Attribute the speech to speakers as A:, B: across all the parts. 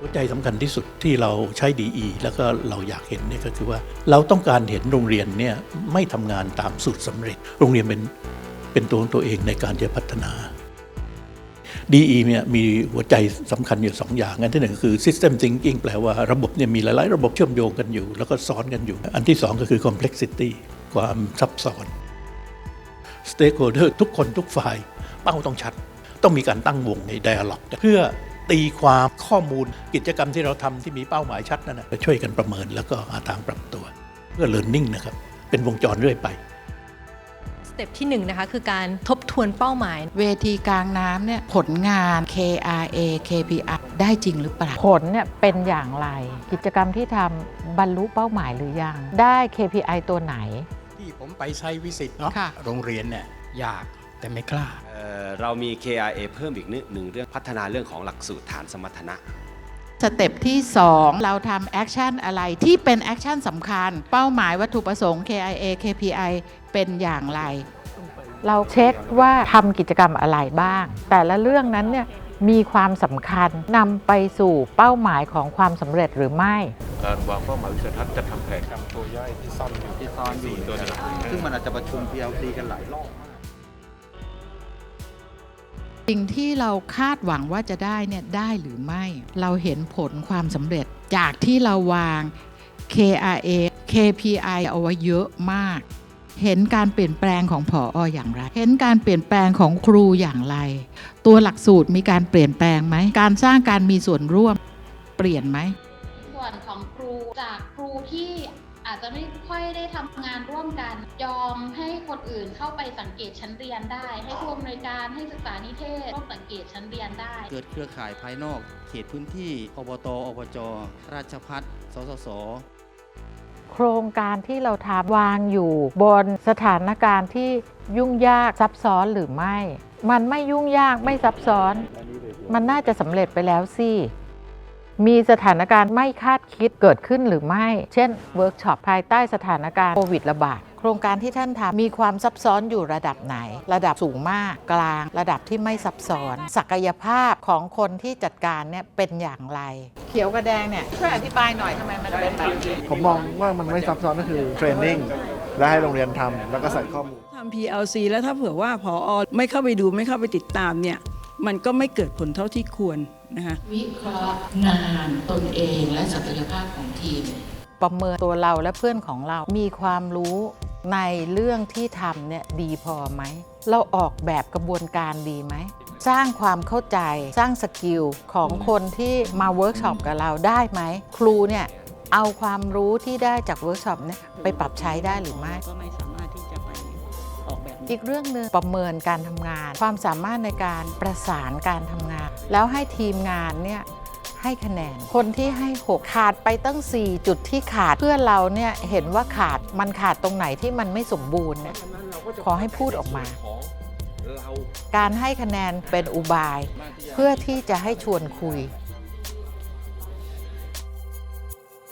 A: หัวใจสำคัญที่สุดที่เราใช้ DE แล้วก็เราอยากเห็นเนี่ยก็คือว่าเราต้องการเห็นโรงเรียนเนี่ยไม่ทำงานตามสูตรสำเร็จ โรงเรียนเป็นเป็นตัวของตัวเองในการจะพัฒนา DE เนี่ยมีหัวใจสำคัญอยู่สองอย่าง อันที่หนึ่งคือ System Thinking แปลว่าระบบเนี่ยมีหลายๆ ระบบเชื่อมโยงกันอยู่ แล้วก็ซ้อนกันอยู่ อันที่สองก็คือ Complexity ความซับซ้อน Stakeholder ทุกคนทุกฝ่ายเป้าต้องชัด ต้องมีการตั้งวงใน Dialog เพื่อ ตีความข้อมูลกิจกรรมที่เราทำที่มีเป้าหมายชัดนั่นนะไปช่วยกันประเมินแล้วก็หาทางปรับตัว เพื่อ Learning นะครับ เป็นวงจรเรื่อยไป
B: สเต็ปที่หนึ่งนะคะคือการทบทวนเป้าหมาย
C: เวทีกลางน้ำเนี่ยผลงาน KRA KPI ได้จริงหรือเปล่า
D: ผลเนี่ยเป็นอย่างไร กิจกรรมที่ทำบรรลุเป้าหมายหรือยัง ได้ KPI ตัวไหน
E: ที่ผมไปใช้วิสิตเนาะ
C: ค่ะ
E: โรงเรียนเนี่ยอยาก แต่ไม่กล้า
F: เอ่อเรามี KRA เพิ่มอีกนิดหนึ่งเรื่องพัฒนาเรื่องของหลักสูตรฐานสมรรถนะ
C: สเต็ปที่ 2 เราทำแอคชั่นอะไรที่เป็นแอคชั่นสำคัญ เป้าหมายวัตถุประสงค์ KIA KPI เป็นอย่างไร
D: เราเช็คว่าทำกิจกรรมอะไรบ้าง แต่ละเรื่องนั้นเนี่ยมีความสำคัญนำไปสู่เป้าหมายของความสำเร็จหรือไม่
G: การวางเป้าหมายวิสัยทัศน์จะทำแผนกรรมตัวย่อยที่ซ่อนอยู่ที่ซ่อนอยู่ตัวนี้
H: ซึ่งมันอาจจะประชุม PLC กันหลายรอบ
C: สิ่งที่เราคาดหวังว่าจะได้เนี่ยได้หรือไม่ เราเห็นผลความสำเร็จจากที่เราวาง KRA KPI เอาไว้เยอะมาก เห็นการเปลี่ยนแปลงของผอออย่างไร เห็นการเปลี่ยนแปลงของครูอย่างไร ตัวหลักสูตรมีการเปลี่ยนแปลงไหม การสร้างการมีส่วนร่วมเปลี่ยนไหม
I: ส่วนของครูจากครูที่ อาจจะไม่ค่อยได้ทำงานร่วมกัน ยอมให้คนอื่นเข้าไปสังเกตชั้นเรียนได้ ให้ผู้อำนวยการให้ศึกษานิเทศร่วมสังเกตชั้นเรียนได้
H: เกิดเครือข่ายภายนอก เขตพื้นที่อบตอบจ ราชพัฒสสส
D: โครงการที่เราทำวางอยู่บนสถานการณ์ที่ยุ่งยากซับซ้อนหรือไม่ มันไม่ยุ่งยากไม่ซับซ้อน มันน่าจะสำเร็จไปแล้วสิ มีสถานการณ์ไม่คาดคิดเกิดขึ้นหรือไม่ เช่นเวิร์กช็อปภายใต้สถานการณ์โควิดระบาด
C: โครงการที่ท่านทำมีความซับซ้อนอยู่ระดับไหน ระดับสูงมากกลาง ระดับที่ไม่ซับซ้อน ศักยภาพของคนที่จัดการเนี่ยเป็นอย่างไร เขียวกับแดงเนี่ยช่วยอธิบายหน่อยทำไมมันเป็นแบบนี้
J: ผมมองว่ามันไม่ซับซ้อนก็คือเทรนนิ่งและให้โรงเรียนทำแล้วก็ใส่ข้อมูล
K: ทำ PLC แล้วถ้าเผื่อว่าพออไม่เข้าไปดูไม่เข้าไปติดตามเนี่ยมันก็ไม่เกิดผลเท่าที่ควร นะคะ
C: วิเคราะห์งานตนเองและศักยภาพของทีม
D: ประเมินตัวเราและเพื่อนของเรามีความรู้ในเรื่องที่ทำเนี่ยดีพอไหม เราออกแบบกระบวนการดีไหม สร้างความเข้าใจสร้างสกิลของคนที่มาเวิร์กช็อปกับเราได้ไหม ครูเนี่ยเอาความรู้ที่ได้จากเวิร์กช็อปเนี่ยไปปรับใช้ได้หรือไม่
K: ก็ไม่สามารถที่จะไปออกแบบ
D: อีกเรื่องหนึ่งประเมินการทำงาน ความสามารถในการประสานการทำงาน แล้วให้ทีมงานเนี่ยให้คะแนน คนที่ให้ 6 ขาดไปตั้ง 4 จุดที่ขาดเพื่อเราเนี่ยเห็นว่าขาดมันขาดตรงไหนที่มันไม่สมบูรณ์เนี่ยขอให้พูดออกมา การให้คะแนนเป็นอุบาย เพื่อที่จะให้ชวนคุย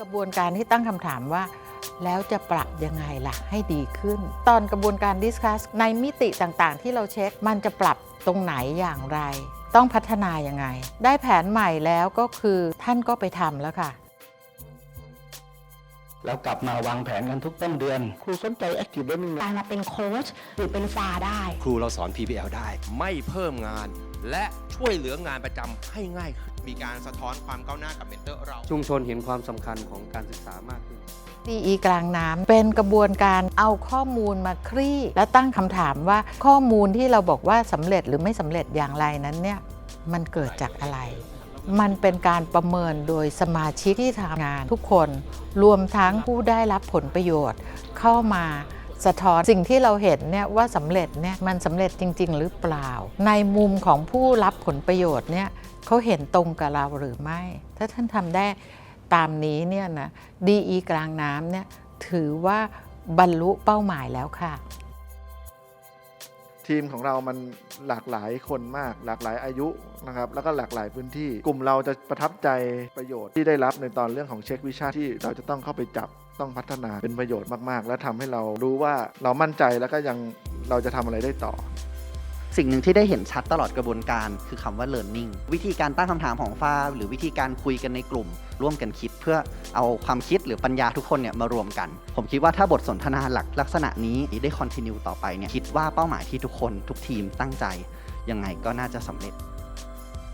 D: กระบวนการที่ตั้งคำถามว่าแล้วจะปรับยังไงล่ะให้ดีขึ้น ตอนกระบวนการดิสคัสในมิติต่างๆ ที่เราเช็คมันจะปรับตรงไหนอย่างไร ต้องพัฒนายังไง ได้แผนใหม่แล้วก็คือท่านก็ไปทำแล้วค่ะ
E: แล้วกลับมาวางแผนกันทุกต้นเดือน
J: ครูสนใจ Active Learning
L: การมาเป็นโค้ชหรือเป็นฟาได้
F: ครูเราสอน PBL ได้
G: ไม่เพิ่มงาน และช่วยเหลืองานประจำให้ง่ายขึ้น
H: มีการสะท้อนความก้าวหน้ากับเมนเทอร์เรา
L: ชุมชนเห็นความสำคัญของการศึกษามากขึ้น
D: DE กลางน้ำเป็นกระบวนการเอาข้อมูลมาคลี่ และตั้งคำถามว่าข้อมูลที่เราบอกว่าสำเร็จหรือไม่สำเร็จอย่างไรนั้นเนี่ยมันเกิดจากอะไร มันเป็นการประเมินโดยสมาชิกที่ทำงาน ทุกคนรวมทั้งผู้ได้รับผลประโยชน์ เข้ามาสะท้อนสิ่งที่เราเห็นเนี่ยว่าสำเร็จเนี่ยมันสำเร็จจริง ๆ หรือเปล่า ในมุมของผู้รับผลประโยชน์เนี่ยเขาเห็นตรงกับเราหรือไม่ ถ้าท่านทำได้ ตามนี้เนี่ยนะ DE กลางน้ำเนี่ยถือว่าบรรลุเป้าหมายแล้วค่ะ
J: ทีมของเรามันหลากหลายคนมาก หลากหลายอายุนะครับแล้วก็หลากหลายพื้นที่ กลุ่มเราจะประทับใจประโยชน์ที่ได้รับในตอนเรื่องของเช็ควิชาที่เราจะต้องเข้าไปจับต้องพัฒนาเป็นประโยชน์มาก ๆ และทำให้เรารู้ว่าเรามั่นใจแล้วก็ยังเราจะทำอะไรได้ต่อ
M: สิ่งหนึ่งที่ได้เห็นชัดตลอดกระบวนการคือคำว่า learning วิธีการตั้งคำถามของฟ้าหรือวิธีการคุยกันในกลุ่ม ร่วมกันคิดเพื่อเอาความคิดหรือปัญญาทุกคนเนี่ยมารวมกัน ผมคิดว่าถ้าบทสนทนาหลักลักษณะนี้ได้ continue ต่อไปเนี่ยคิดว่าเป้าหมายที่ทุกคนทุกทีมตั้งใจยังไงก็น่าจะสำเร็จ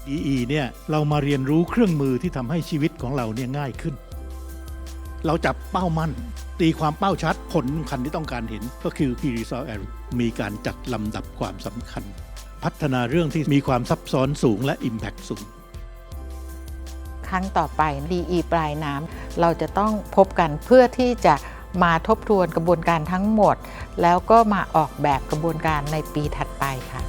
A: DE เนี่ยเรามาเรียนรู้เครื่องมือที่ทำให้ชีวิตของเราเนี่ยง่ายขึ้น เราจับเป้ามั่น ตีความเป้าชัดผลสำคัญที่ต้องการเห็นก็คือ Key Result Area มีการจัดลำดับความสำคัญ พัฒนาเรื่องที่มีความซับซ้อนสูงและ Impact สูง
D: ครั้งต่อไป DE ปลายน้ำเราจะต้องพบกันเพื่อที่จะมาทบทวนกระบวนการทั้งหมด แล้วก็มาออกแบบกระบวนการในปีถัดไปค่ะ